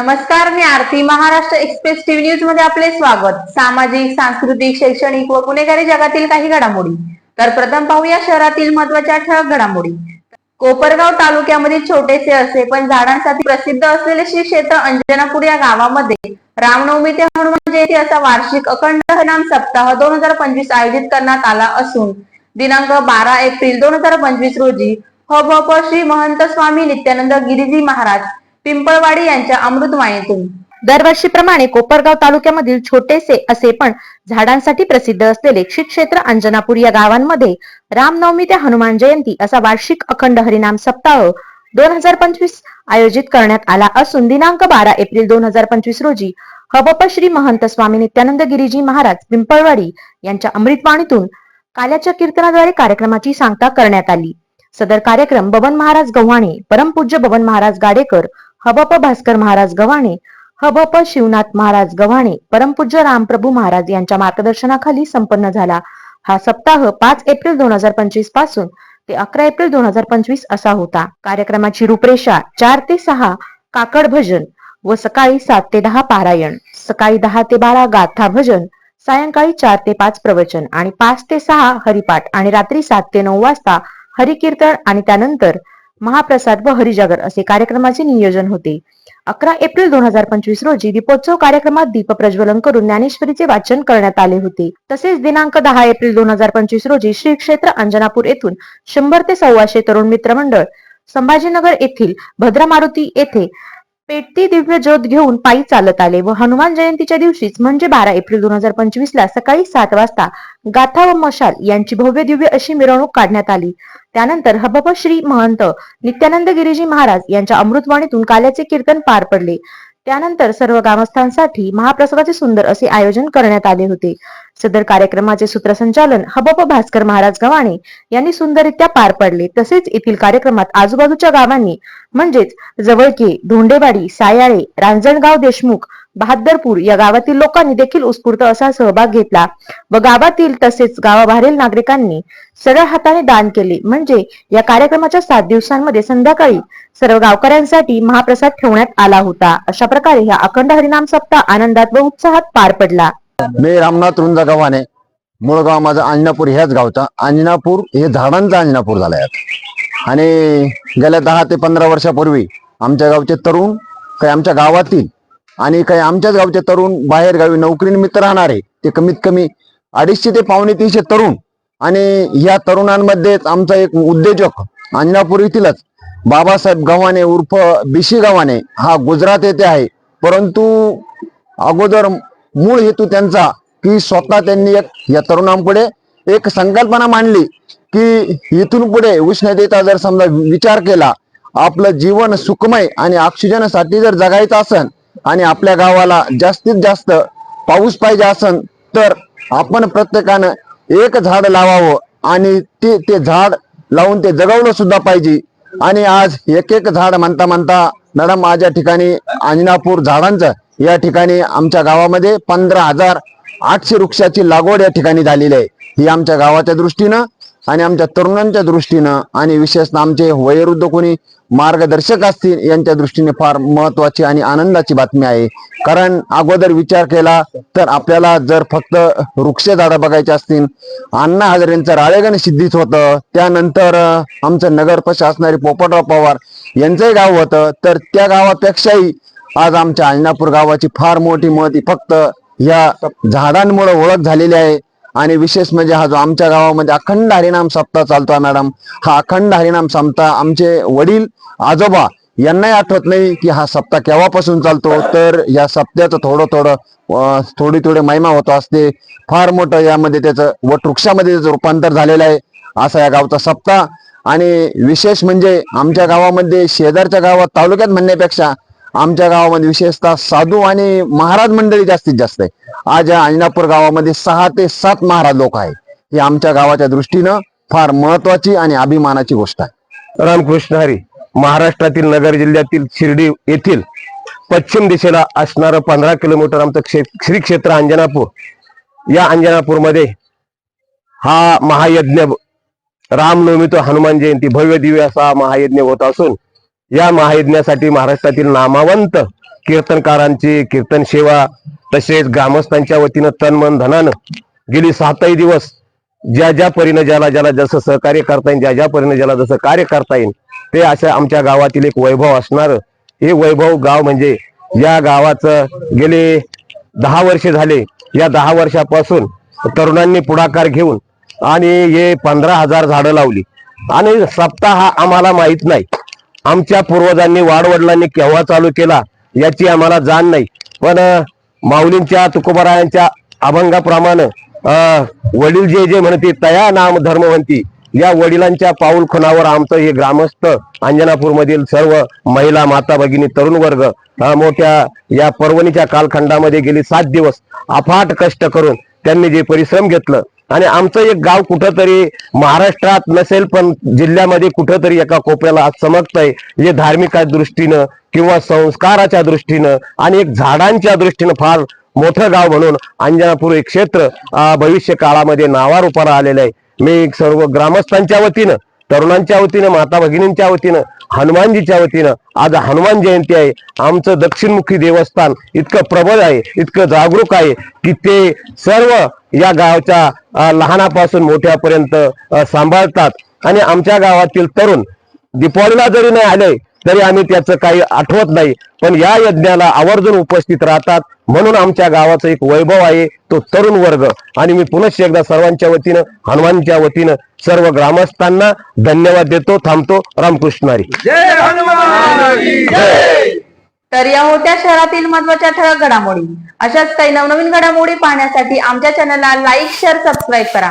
नमस्कार मी Aarti. Maharashtra express TV न्यूजमध्ये आपले स्वागत. सामाजिक सांस्कृतिक शैक्षणिक व गुन्हेगारी जगातील काही घडामोडी. तर प्रथम पाहूया शहरातील महत्त्वाच्या ठळक घडामोडी. कोपरगाव तालुक्यामध्ये छोटेसे असे पण झाडांसाठी प्रसिद्ध असलेले श्री क्षेत्र अंजनापूर या गावामध्ये रामनवमी ते हनुमान जयंती असा वार्षिक अखंड हरिनाम सप्ताह दोन हजार पंचवीस आयोजित करण्यात आला असून दिनांक बारा एप्रिल दोन हजार पंचवीस रोजी ह श्री महंत स्वामी नित्यानंद गिरिजी महाराज पिंपळवाडी यांच्या अमृतवाणीतून. दरवर्षीप्रमाणे कोपरगाव तालुक्यामधील छोटेसे असे पण झाडांसाठी प्रसिद्ध असलेले श्री क्षेत्र अंजनापूर या गावांमध्ये रामनवमी ते हनुमान जयंती असा वार्षिक अखंड हरिनाम सप्ताह दोन हजार पंचवीस आयोजित करण्यात आला असून दिनांक बारा एप्रिल दोन हजार पंचवीस रोजी हबप श्री महंत स्वामी नित्यानंद गिरीजी महाराज पिंपळवाडी यांच्या अमृतवाणीतून काल्याच्या कीर्तनाद्वारे कार्यक्रमाची सांगता करण्यात आली. सदर कार्यक्रम बबन महाराज गव्हाणे परमपूज्य बबन महाराज गाडेकर हबप भास्कर महाराज गव्हाणे हबप शिवनाथ महाराज गव्हाणे परमपूज्य रामप्रभू महाराज यांच्या मार्गदर्शनाखाली संपन्न झाला. हा सप्ताह पाच एप्रिल दोन हजार पंचवीसपासून ते अकरा एप्रिल दोन हजार पंचवीस असा होता. कार्यक्रमाची रूपरेषा चार ते सहा काकड भजन व सकाळी सात ते दहा पारायण सकाळी दहा ते बारा गाथा भजन सायंकाळी चार ते पाच प्रवचन आणि पाच ते सहा हरिपाठ आणि रात्री सात ते नऊ वाजता हरिकीर्तन आणि त्यानंतर महाप्रसाद व हरिजागर असे कार्यक्रमाचे नियोजन होते. अकरा एप्रिल दोन हजार पंचवीस रोजी दीपोत्सव कार्यक्रमात दीप प्रज्वलन करून ज्ञानेश्वरीचे वाचन करण्यात आले होते. तसेच दिनांक दहा एप्रिल दोन हजार पंचवीस रोजी श्री क्षेत्र अंजनापूर येथून शंभर ते सव्वाशे तरुण मित्र मंडळ संभाजीनगर येथील भद्रा मारुती येथे पेटती दिव्य ज्योत घेऊन पायी चालत आले व हनुमान जयंतीच्या दिवशीच म्हणजे बारा एप्रिल दोन हजार पंचवीस ला सकाळी सात वाजता गाथा व मशाल यांची भव्य दिव्य अशी मिरवणूक काढण्यात आली. त्यानंतर हबप श्री महंत नित्यानंद गिरीजी महाराज यांच्या अमृतवाणीतून काल्याचे कीर्तन पार पडले. त्यानंतर सर्व ग्रामस्थांसाठी महाप्रसादाचे सुंदर असे आयोजन करण्यात आले होते. सदर कार्यक्रमाचे सूत्रसंचालन हबप भास्कर महाराज गव्हाणे यांनी सुंदररित्या पार पडले. तसेच येथील कार्यक्रमात आजूबाजूच्या गावांनी म्हणजेच जवळके धोंडेवाडी सायाळे रांजणगाव देशमुख बहादरपूर या गावातील लोकांनी देखील उत्स्फूर्त असा सहभाग घेतला व गावातील तसेच गावाबाहेरील नागरिकांनी सरळ हाताने दान केले. म्हणजे या कार्यक्रमाच्या सात दिवसांमध्ये संध्याकाळी सर्व गावकऱ्यांसाठी महाप्रसाद ठेवण्यात आला होता. अशा प्रकारे हा अखंड हरिनाम सप्ताह आनंदात व उत्साहात पार पडला. मी रामनाथ रुंजा गव्हाणे मूळ गाव माझं अंजनापूर ह्याच गावचा. अंजनापूर हे झाडांचा अंजनापूर झालाय आणि गेल्या दहा ते पंधरा वर्षापूर्वी आमच्या गावचे तरुण काही आमच्या गावातील आणि काही आमच्याच गावचे तरुण बाहेर गावी नोकरीनिमित्त राहणारे ते कमीत कमी अडीचशे ते पावणे तीनशे तरुण आणि या तरुणांमध्येच आमचा एक उद्योजक अंजनापूर येथीलच बाबासाहेब गव्हाणे उर्फ बिशी गव्हाणे हा गुजरात येथे आहे. परंतु अगोदर मूळ हेतू त्यांचा की स्वतः त्यांनी एक या तरुणांपुढे एक संकल्पना मांडली की इथून पुढे उष्णतेचा जर समजा विचार केला आपलं जीवन सुखमय आणि ऑक्सिजनसाठी जर जगायचं असन आणि आपल्या गावाला जास्तीत जास्त पाऊस पाहिजे असन तर आपण प्रत्येकानं एक झाड लावावं आणि ते ते झाड लावून ते जगवलं सुद्धा पाहिजे. आणि आज एक एक झाड म्हणता म्हणता मॅडम माझ्या ठिकाणी अंजनापूर झाडांचं या ठिकाणी आमच्या गावामध्ये पंधरा हजार आठशे वृक्षाची लागवड या ठिकाणी झालेली आहे. ही आमच्या गावाच्या दृष्टीनं आणि आमच्या तरुणांच्या दृष्टीनं आणि विशेषतः आमचे वयोवृद्ध कोणी मार्गदर्शक असतील यांच्या दृष्टीने फार महत्वाची आणि आनंदाची बातमी आहे. कारण अगोदर विचार केला तर आपल्याला जर फक्त वृक्ष झाडं बघायचे असतील अण्णा हजारेंचं राळेगण सिद्धीच होतं त्यानंतर आमचं नगर असणारे पोपटराव पवार यांचंही गाव होतं तर त्या गावापेक्षाही आज आमच्या अण्णापूर गावाची फार मोठी महती फक्त या झाडांमुळे ओळख झालेली आहे. आणि विशेष म्हणजे हा जो आमच्या गावामध्ये अखंड हरिनाम सप्ताह चालतो मॅडम. हा अखंड हरिनाम सप्ताह आमचे वडील आजोबा यांनाही आठवत नाही की हा सप्ताह केव्हापासून चालतो. तर या सप्त्याचं थोडं थोडं थोडी थोडी महिमा होत असते. फार मोठं यामध्ये त्याचं वटवृक्षामध्ये त्याचं रूपांतर झालेलं आहे. असा या गावचा सप्ताह. आणि विशेष म्हणजे आमच्या गावामध्ये शेजारच्या गावात तालुक्यात म्हणण्यापेक्षा आमच्या गावामध्ये विशेषतः साधू आणि महाराज मंडळी जास्तीत जास्त आहे. आज या अंजनापूर गावामध्ये सहा ते सात महाराज लोक आहेत. ही आमच्या गावाच्या दृष्टीनं फार महत्वाची आणि अभिमानाची गोष्ट आहे. रामकृष्ण हरी महाराष्ट्रातील नगर जिल्ह्यातील शिर्डी येथील पश्चिम दिशेला असणारं पंधरा किलोमीटर आमचं क्षे श्री क्षेत्र अंजनापूर. या अंजनापूरमध्ये हा महायज्ञ रामनवमी तो हनुमान जयंती भव्य दिव्य असा महायज्ञ होत असून या महायज्ञासाठी महाराष्ट्रातील नामावंत कीर्तनकारांची कीर्तन सेवा तसेच ग्रामस्थांच्या वतीनं तन मन धनानं गेली सातही दिवस ज्या ज्या परीनं ज्याला ज्याला जसं सहकार्य करता येईल ज्या ज्या परीनं ज्याला जसं कार्य करता येईल ते अशा आमच्या गावातील एक वैभव असणार. हे वैभव गाव म्हणजे या गावाचं गेले दहा वर्षे झाले. या दहा वर्षापासून तरुणांनी पुढाकार घेऊन आणि हे पंधरा हजार झाडं लावली. आणि सप्ताह हा आम्हाला माहीत नाही. आमच्या पूर्वजांनी वाडवडिलांनी केव्हा चालू केला याची आम्हाला जाण नाही. पण माऊलींच्या तुकोबारायांच्या अभंगाप्रमाणे अं, वडील जे जे म्हणते तया नाम धर्म म्हणती या वडिलांच्या पाऊल खुणावर आमचं हे ग्रामस्थ अंजनापूर मधील सर्व महिला माता भगिनी तरुण वर्ग मोठ्या या पर्वणीच्या कालखंडामध्ये गेली सात दिवस अफाट कष्ट करून त्यांनी जे परिश्रम घेतलं आणि आमचं एक गाव कुठंतरी महाराष्ट्रात नसेल पण जिल्ह्यामध्ये कुठंतरी एका कोपऱ्याला आज चमकतंय. जे धार्मिक दृष्टीनं किंवा संस्काराच्या दृष्टीनं आणि एक झाडांच्या दृष्टीनं फार मोठं गाव म्हणून अंजनापूर एक क्षेत्र भविष्य काळामध्ये नावारूपाला आलेलं आहे. मी सर्व ग्रामस्थांच्या वतीनं तरुणांच्या वतीनं माता भगिनींच्या वतीनं हनुमानजीच्या वतीनं. आज हनुमान जयंती आहे. आमचं दक्षिणमुखी देवस्थान इतकं प्रबळ आहे इतकं जागरूक आहे की ते सर्व या गावच्या लहानापासून मोठ्यापर्यंत सांभाळतात. आणि आमच्या गावातील तरुण दीपावलीला जरी नाही आले तरी आम्ही त्याचं काही आठवत नाही. पण या यज्ञाला आवर्जून उपस्थित राहतात. म्हणून आमच्या गावाचं एक वैभव आहे तो तरुण वर्ग. आणि मी पुनश्च एकदा सर्वांच्या वतीनं हनुमानच्या वतीनं सर्व ग्रामस्थांना धन्यवाद देतो थांबतो. रामकृष्णारी तर या होत्या शहरातील महत्त्वाच्या ठळक घडामोडी. अशाच काही नवनवीन घडामोडी पाहण्यासाठी आमच्या चॅनलला लाईक शेअर सबस्क्राईब करा.